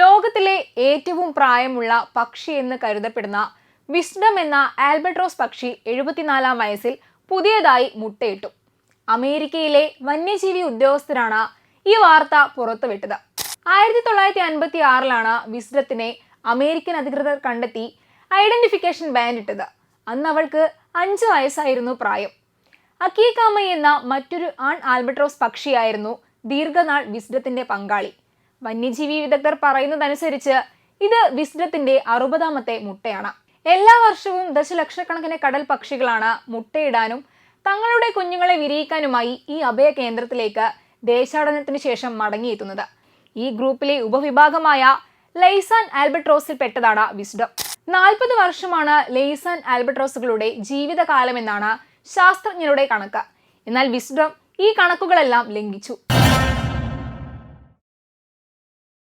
ലോകത്തിലെ ഏറ്റവും പ്രായമുള്ള പക്ഷി എന്ന് കരുതപ്പെടുന്ന വിസ്ഡം എന്ന ആൽബട്രോസ് പക്ഷി എഴുപത്തിനാലാം വയസ്സിൽ പുതിയതായി മുട്ടയിട്ടു. അമേരിക്കയിലെ വന്യജീവി ഉദ്യോഗസ്ഥരാണ് ഈ വാർത്ത പുറത്തുവിട്ടത്. ആയിരത്തി തൊള്ളായിരത്തി അൻപത്തി ആറിലാണ് വിസ്ഡത്തിനെ അമേരിക്കൻ അധികൃതർ കണ്ടെത്തി ഐഡന്റിഫിക്കേഷൻ ബാൻഡ് ഇട്ടത്. അന്ന് അവൾക്ക് അഞ്ച് വയസ്സായിരുന്നു പ്രായം. അക്കീകാമ എന്ന മറ്റൊരു ആൺ ആൽബട്രോസ് പക്ഷിയായിരുന്നു ദീർഘനാൾ വിസ്ഡത്തിന്റെ പങ്കാളി. വന്യജീവി വിദഗ്ധർ പറയുന്നതനുസരിച്ച് ഇത് വിസ്ഡത്തിന്റെ അറുപതാമത്തെ മുട്ടയാണ്. എല്ലാ വർഷവും ദശലക്ഷക്കണക്കിന് കടൽ പക്ഷികളാണ് മുട്ടയിടാനും തങ്ങളുടെ കുഞ്ഞുങ്ങളെ വിരിയിക്കാനുമായി ഈ അഭയ കേന്ദ്രത്തിലേക്ക് ദേശാടനത്തിന് ശേഷം മടങ്ങിയെത്തുന്നത്. ഈ ഗ്രൂപ്പിലെ ഉപവിഭാഗമായ ലൈസാൻ ആൽബട്രോസിൽ പെട്ടതാണ് വിസ്ഡം. നാൽപ്പത് വർഷമാണ് ലൈസാൻ ആൽബട്രോസുകളുടെ ജീവിതകാലമെന്നാണ് ശാസ്ത്രജ്ഞരുടെ കണക്ക്. എന്നാൽ വിസ്ഡം ഈ കണക്കുകളെല്ലാം ലംഘിച്ചു.